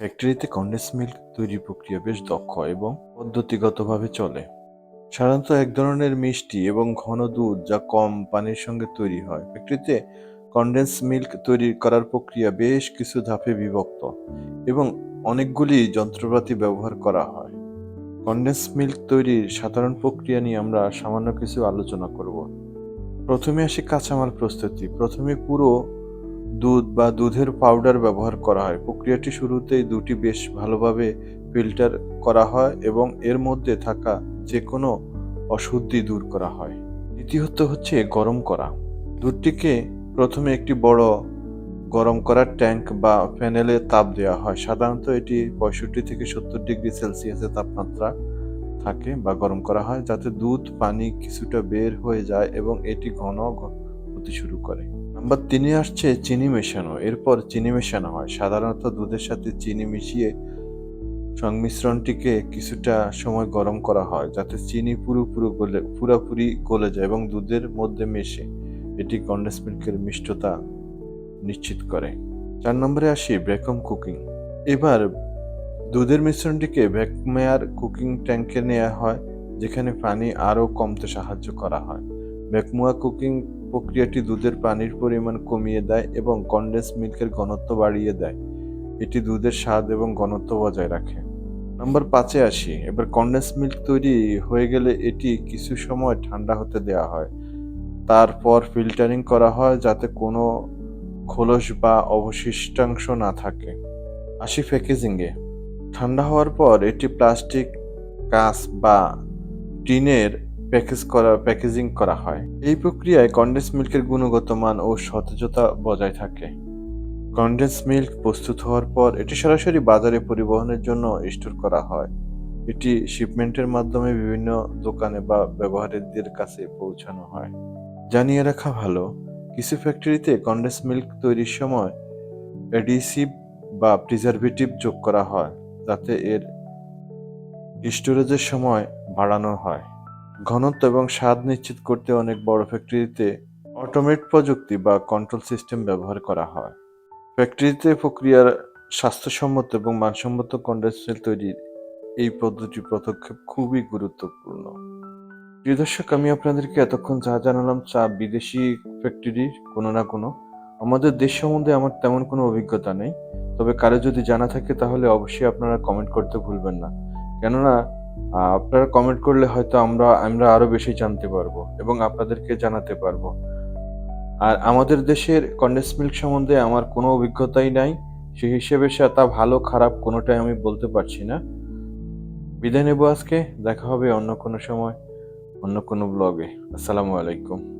ফ্যাক্টরিতে condense milk তৈরির প্রক্রিয়া বেশ দক্ষ এবং পদ্ধতিগতভাবে চলে। সাধারণত এক ধরনের মিষ্টি এবং ঘন দুধ যা কম পানির সঙ্গে তৈরি হয়। ফ্যাক্টরিতে কন্ডেন্স মিল্ক তৈরি করার প্রক্রিয়া বেশ কিছু ধাপে বিভক্ত এবং অনেকগুলি যন্ত্রপাতি ব্যবহার করা হয়। কন্ডেন্স মিল্ক তৈরির সাধারণ প্রক্রিয়া নিয়ে আমরা সামান্য কিছু আলোচনা করব। প্রথমে আসি কাঁচামাল প্রস্তুতি। প্রথমে পুরো দুধ বা দুধের পাউডার ব্যবহার করা হয়। প্রক্রিয়াটি শুরুতেই দুটি বেশ ভালোভাবে ফিল্টার করা হয় এবং এর মধ্যে থাকা যে কোনো অশুদ্ধি দূর করা হয়। দ্বিতীয়ত হচ্ছে গরম করা। দুধটিকে প্রথমে একটি বড় গরম করার ট্যাঙ্ক বা প্যানেলে তাপ দেওয়া হয়। সাধারণত এটি পঁয়ষট্টি থেকে সত্তর ডিগ্রি সেলসিয়াসের তাপমাত্রা থাকে বা গরম করা হয়, যাতে দুধ পানি কিছুটা বের হয়ে যায় এবং এটি ঘন হতে শুরু করে। নাম্বার তিনে আসছে চিনি মেশানো। এরপর চিনি মেশানো হয়। সাধারণত দুধের সাথে চিনি মিশিয়ে সংমিশ্রণটিকে কিছুটা সময় গরম করা হয়, যাতে চিনি পুরোপুরি গলে পুরোপুরি গলে যায় এবং দুধের মধ্যে মেশে এটি কন্ডেন্স মিল্কের মিষ্টতা নিশ্চিত করে। চার নম্বরে আসি ভ্যাকুম কুকিং এবার দুধের মিশ্রণটিকে ভ্যাকমেয়ার কুকিং ট্যাঙ্কে নেওয়া হয়, যেখানে পানি আরও কমতে সাহায্য করা হয়। ভ্যাকুমা কুকিং প্রক্রিয়াটি দুধের পানির পরিমাণ কমিয়ে দেয় এবং কন্ডেন্স মিল্কের ঘনত্ব বাড়িয়ে দেয়। এটি দুধের স্বাদ এবং ঘনত্ব বজায় রাখে। নম্বর পাঁচে আসি। এবার কন্ডেন্স মিল্ক তৈরি হয়ে গেলে এটি কিছু সময় ঠান্ডা হতে দেওয়া হয়। তারপর ফিল্টারিং করা হয় যাতে কোনো খোলস বা অবশিষ্টাংশ না থাকে। আসি প্যাকেজিংয়ে। ঠান্ডা হওয়ার পর এটি প্লাস্টিক, কাঁচ বা টিনের প্যাকেজ করা, প্যাকেজিং করা হয়। এই প্রক্রিয়ায় কন্ডেন্স মিল্কের গুণগত মান ও সতেজতা বজায় থাকে। কন্ডেন্স মিল্ক প্রস্তুত হওয়ার পর এটি সরাসরি বাজারে পরিবহনের জন্য স্টোর করা হয়। এটি শিপমেন্টের মাধ্যমে বিভিন্ন দোকানে বা ব্যবহারীদের কাছে পৌঁছানো হয়। জানিয়ে রাখা ভালো, কিছু ফ্যাক্টরিতে কন্ডেন্স মিল্ক তৈরির সময় অ্যাডিসিভ বা প্রিজারভেটিভ যোগ করা হয়, যাতে এর স্টোরেজের সময় বাড়ানো হয়। ঘনত্ব এবং স্বাদ নিশ্চিত করতে অনেক বড় ফ্যাক্টরিতে অটোমেট প্রযুক্তি বা কন্ট্রোল সিস্টেম ব্যবহার করা হয়। ফ্যাক্টরিতে প্রক্রিয়ার স্বাস্থ্যসম্মত এবং মানসম্মত কন্ডেন্স মিল্ক তৈরির এই পদ্ধতি পদক্ষেপ খুবই গুরুত্বপূর্ণ। প্রিয় দর্শক, আমি আপনাদেরকে এতক্ষণ যা জানালাম চা বিদেশি ফ্যাক্টরির কোনো না কোনো। আমাদের দেশ সম্বন্ধে আমার তেমন কোনো অভিজ্ঞতা নেই। তবে কারও যদি জানা থাকে তাহলে অবশ্যই আপনারা কমেন্ট করতে ভুলবেন না। কেননা আপনারা কমেন্ট করলে হয়তো আমরা আমরা আরও বেশি জানতে পারব এবং আপনাদেরকে জানাতে পারব। আর আমাদের দেশের কন্ডেন্স মিল্ক সম্বন্ধে আমার কোনো অভিজ্ঞতাই নাই। সেই হিসেবে সে তা ভালো, খারাপ কোনোটাই আমি বলতে পারছি না। বিদায় নেব আজকে, দেখা হবে অন্য কোনো সময়, অন্য কোনো ব্লগে আসসালামু আলাইকুম।